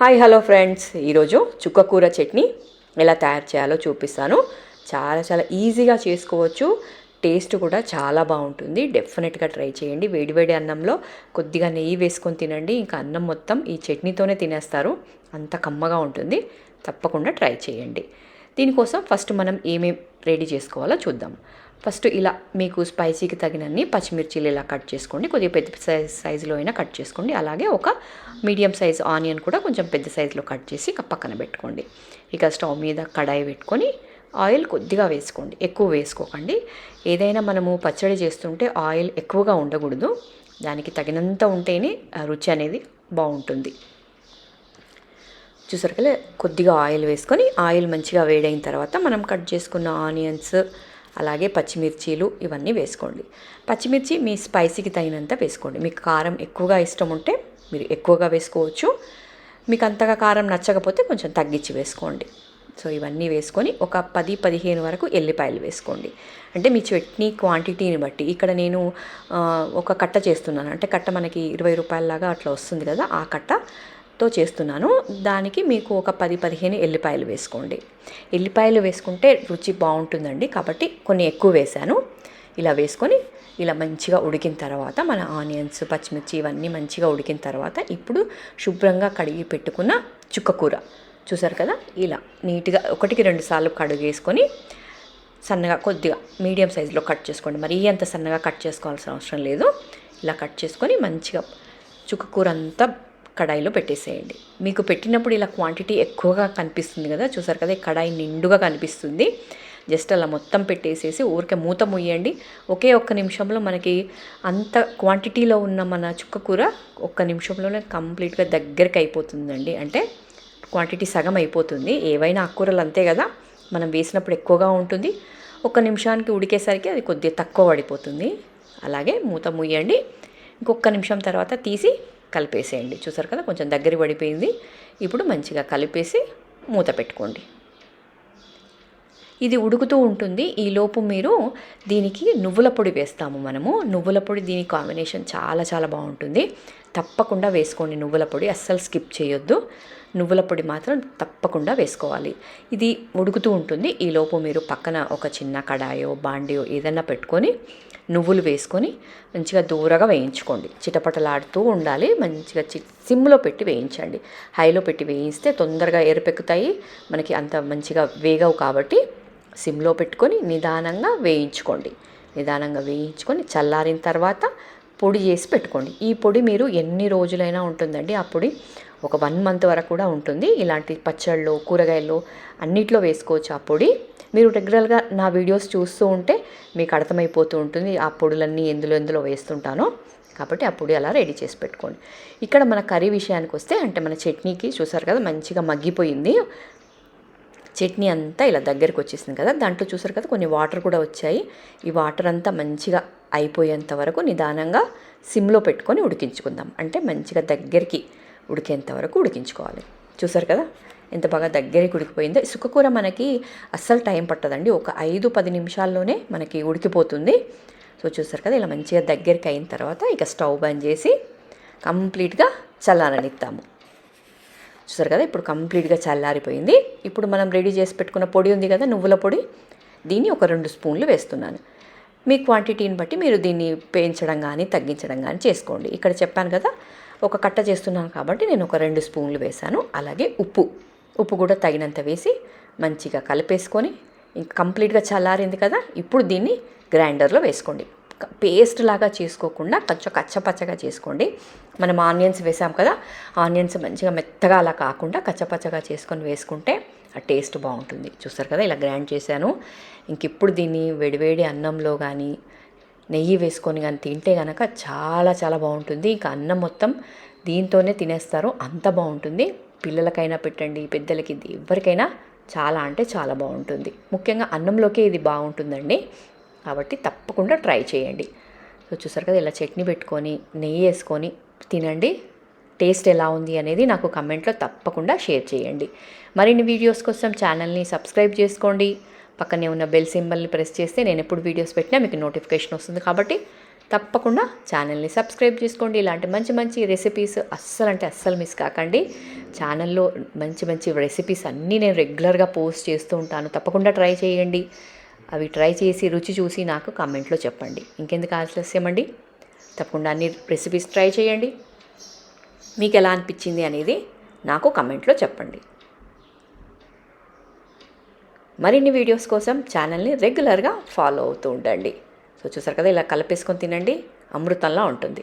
Hi hello friends. ఈరోజు చుక్కకూర చట్నీ ఎలా తయారు చేయాలో చూపిస్తాను. చాలా చాలా ఈజీగా చేసుకోవచ్చు. టేస్ట్ కూడా చాలా బాగుంటుంది. డెఫినెట్గా ట్రై చేయండి. వేడివేడి అన్నంలో కొద్దిగా నెయ్యి వేసుకొని తినండి. ఇంకా అన్నం మొత్తం ఈ చట్నీతోనే తినేస్తారు. అంత కమ్మగా ఉంటుంది. తప్పకుండా ట్రై చేయండి. దీనికోసం ఫస్ట్ మనం ఏమేం రెడీ చేసుకోవాలో చూద్దాం. ఫస్ట్ ఇలా మీకు స్పైసీకి తగినన్ని పచ్చిమిర్చీలు ఇలా కట్ చేసుకోండి. కొద్దిగా పెద్ద సైజ్ సైజులో అయినా కట్ చేసుకోండి. అలాగే ఒక మీడియం సైజ్ ఆనియన్ కూడా కొంచెం పెద్ద సైజులో కట్ చేసి ఇక పక్కన పెట్టుకోండి. ఇక స్టవ్ మీద కడాయి పెట్టుకొని ఆయిల్ కొద్దిగా వేసుకోండి. ఎక్కువ వేసుకోకండి. ఏదైనా మనము పచ్చడి చేస్తుంటే ఆయిల్ ఎక్కువగా ఉండకూడదు. దానికి తగినంత ఉంటేనే రుచి అనేది బాగుంటుంది. చూసారు కదా? కొద్దిగా ఆయిల్ వేసుకొని ఆయిల్ మంచిగా వేడైన తర్వాత మనం కట్ చేసుకున్న ఆనియన్స్ అలాగే పచ్చిమిర్చీలు ఇవన్నీ వేసుకోండి. పచ్చిమిర్చి మీ స్పైసీకి తగినంత వేసుకోండి. మీకు కారం ఎక్కువగా ఇష్టం ఉంటే మీరు ఎక్కువగా వేసుకోవచ్చు. మీకు అంతగా కారం నచ్చకపోతే కొంచెం తగ్గించి వేసుకోండి. సో ఇవన్నీ వేసుకొని ఒక పది పదిహేను వరకు ఎల్లిపాయలు వేసుకోండి. అంటే మీ చట్నీ క్వాంటిటీని బట్టి ఇక్కడ నేను ఒక కట్ట చేస్తున్నాను. అంటే కట్ట మనకి ఇరవై రూపాయలలాగా అట్లా వస్తుంది కదా ఆ కట్ట తో చేస్తున్నాను. దానికి మీకు ఒక పది పదిహేను ఎల్లిపాయలు వేసుకోండి. ఎల్లిపాయలు వేసుకుంటే రుచి బాగుంటుందండి. కాబట్టి కొన్ని ఎక్కువ వేశాను. ఇలా వేసుకొని ఇలా మంచిగా ఉడికిన తర్వాత మన ఆనియన్స్ పచ్చిమిర్చి ఇవన్నీ మంచిగా ఉడికిన తర్వాత ఇప్పుడు శుభ్రంగా కడిగి పెట్టుకున్న చుక్కకూర చూసారు కదా? ఇలా నీట్గా ఒకటికి రెండు సార్లు కడుగేసుకొని సన్నగా కొద్దిగా మీడియం సైజులో కట్ చేసుకోండి. మరీ అంత సన్నగా కట్ చేసుకోవాల్సిన అవసరం లేదు. ఇలా కట్ చేసుకొని మంచిగా చుక్కకూర అంతా కడాయిలో పెట్టేసేయండి. మీకు పెట్టినప్పుడు ఇలా క్వాంటిటీ ఎక్కువగా కనిపిస్తుంది కదా చూసారు కదా ఈ కడాయి నిండుగా కనిపిస్తుంది. జస్ట్ అలా మొత్తం పెట్టేసేసి ఊరికే మూత ముయ్యండి ఒకే ఒక్క నిమిషంలో మనకి అంత క్వాంటిటీలో ఉన్న మన చుక్క కూర ఒక్క నిమిషంలోనే కంప్లీట్గా దగ్గరికి అయిపోతుందండి. అంటే క్వాంటిటీ సగం అయిపోతుంది. ఏవైనా ఆకుకూరలు అంతే కదా మనం వేసినప్పుడు ఎక్కువగా ఉంటుంది. ఒక నిమిషానికి ఉడికేసరికి అది కొద్దిగా తక్కువ పడిపోతుంది. అలాగే మూత ముయ్యండి ఇంకొక నిమిషం తర్వాత తీసి కలిపేసేయండి. చూసారు కదా? కొంచెం దగ్గర పడిపోయింది. ఇప్పుడు మంచిగా కలిపేసి మూత పెట్టుకోండి. ఇది ఉడుకుతూ ఉంటుంది. ఈలోపు మీరు దీనికి నువ్వుల పొడి వేస్తాము మనము. నువ్వుల పొడి దీని కాంబినేషన్ చాలా చాలా బాగుంటుంది. తప్పకుండా వేసుకోండి నువ్వుల పొడి. అస్సలు స్కిప్ చేయొద్దు. నువ్వుల పొడి మాత్రం తప్పకుండా వేసుకోవాలి. ఇది ఉడుకుతూ ఉంటుంది. ఈలోపు మీరు పక్కన ఒక చిన్న కడాయో బాండియో ఏదైనా పెట్టుకొని నువ్వులు వేసుకొని మంచిగా దూరగా వేయించుకోండి. చిటపటలాడుతూ ఉండాలి. మంచిగా చి సిమ్లో పెట్టి వేయించండి. హైలో పెట్టి వేయిస్తే తొందరగా ఎరుపెక్కుతాయి మనకి అంత మంచిగా వేగవు కాబట్టి సిమ్లో పెట్టుకొని నిదానంగా వేయించుకోండి. నిదానంగా వేయించుకొని చల్లారిన తర్వాత పొడి చేసి పెట్టుకోండి. ఈ పొడి మీరు ఎన్ని రోజులైనా ఉంటుందండి. ఆ పొడి ఒక వన్ మంత్ వరకు కూడా ఉంటుంది. ఇలాంటి పచ్చళ్ళు కూరగాయలు అన్నిట్లో వేసుకోవచ్చు ఆ పొడి. మీరు రెగ్యులర్గా నా వీడియోస్ చూస్తూ ఉంటే మీకు అర్థమైపోతూ ఉంటుంది ఆ పొడులన్నీ ఎందులో ఎందులో వేస్తుంటానో. కాబట్టి ఆ పొడి అలా రెడీ చేసి పెట్టుకోండి. ఇక్కడ మన కర్రీ విషయానికి వస్తే అంటే మన చట్నీకి చూసారు కదా మంచిగా మగ్గిపోయింది. చట్నీ అంతా ఇలా దగ్గరికి వచ్చేసింది కదా దాంట్లో చూసారు కదా కొన్ని వాటర్ కూడా వచ్చాయి. ఈ వాటర్ అంతా మంచిగా అయిపోయేంత వరకు నిదానంగా సిమ్లో పెట్టుకొని ఉడికించుకుందాం. అంటే మంచిగా దగ్గరికి ఉడికేంత వరకు ఉడికించుకోవాలి. చూసారు కదా? ఎంత బాగా దగ్గరికి ఉడికిపోయిందో సుక్కకూర మనకి అస్సలు టైం పట్టదండి. ఒక ఐదు పది నిమిషాల్లోనే మనకి ఉడికిపోతుంది. సో చూస్తారు కదా ఇలా మంచిగా దగ్గరికి అయిన తర్వాత ఇక స్టవ్ బంద్ చేసి కంప్లీట్గా చల్లారనిస్తాము చూసారు కదా ఇప్పుడు కంప్లీట్గా చల్లారిపోయింది. ఇప్పుడు మనం రెడీ చేసి పెట్టుకున్న పొడి ఉంది కదా నువ్వుల పొడి. దీన్ని ఒక రెండు స్పూన్లు వేస్తున్నాను. మీ క్వాంటిటీని బట్టి మీరు దీన్ని పెంచడం కానీ తగ్గించడం కానీ చేసుకోండి. ఇక్కడ చెప్పాను కదా ఒక కట్ట చేస్తున్నాను కాబట్టి నేను ఒక రెండు స్పూన్లు వేశాను. అలాగే ఉప్పు. ఉప్పు కూడా తగినంత వేసి మంచిగా కలిపేసుకొని ఇంక కంప్లీట్గా చల్లారింది కదా ఇప్పుడు దీన్ని గ్రైండర్లో వేసుకోండి. పేస్ట్ లాగా చేసుకోకుండా కొంచెం కచ్చపచ్చగా చేసుకోండి. మనం ఆనియన్స్ వేసాం కదా ఆనియన్స్ మంచిగా మెత్తగా అలా కాకుండా కచ్చపచ్చగా చేసుకొని వేసుకుంటే ఆ టేస్ట్ బాగుంటుంది. చూస్తారు కదా ఇలా గ్రైండ్ చేశాను. ఇంక ఇప్పుడు దీన్ని వేడివేడి అన్నంలో కానీ నెయ్యి వేసుకొని కానీ తింటే కనుక చాలా చాలా బాగుంటుంది. ఇంకా అన్నం మొత్తం దీంతోనే తినేస్తారు అంత బాగుంటుంది. పిల్లలకైనా పెట్టండి పెద్దలకి ఇది ఎవరికైనా చాలా అంటే చాలా బాగుంటుంది. ముఖ్యంగా అన్నంలోకే ఇది బాగుంటుందండి. కాబట్టి తప్పకుండా ట్రై చేయండి. సో చూసారు కదా ఇలా చట్నీ పెట్టుకొని నెయ్యి వేసుకొని తినండి. టేస్ట్ ఎలా ఉంది అనేది నాకు కమెంట్లో తప్పకుండా షేర్ చేయండి. మరిన్ని వీడియోస్ కోసం ఛానల్ని సబ్స్క్రైబ్ చేసుకోండి. పక్కనే ఉన్న బెల్ సింబల్ని ప్రెస్ చేస్తే నేను ఎప్పుడు వీడియోస్ పెట్టినా మీకు నోటిఫికేషన్ వస్తుంది కాబట్టి తప్పకుండా ఛానల్ని సబ్స్క్రైబ్ చేసుకోండి. ఇలాంటి మంచి మంచి రెసిపీస్ అస్సలు అంటే అస్సలు మిస్ కాకండి. ఛానల్లో మంచి మంచి రెసిపీస్ అన్నీ నేను రెగ్యులర్గా పోస్ట్ చేస్తూ ఉంటాను. తప్పకుండా ట్రై చేయండి. అవి ట్రై చేసి రుచి చూసి నాకు కామెంట్లో చెప్పండి. ఇంకెందుకు ఆలస్యం అండి? తప్పకుండా అన్ని రెసిపీస్ ట్రై చేయండి. మీకు ఎలా అనిపించింది అనేది నాకు కమెంట్లో చెప్పండి. మరిన్ని వీడియోస్ కోసం ఛానల్ని రెగ్యులర్గా ఫాలో అవుతూ ఉండండి. సో చూసారు కదా ఇలా కలిపేసుకొని తినండి అమృతంలా ఉంటుంది.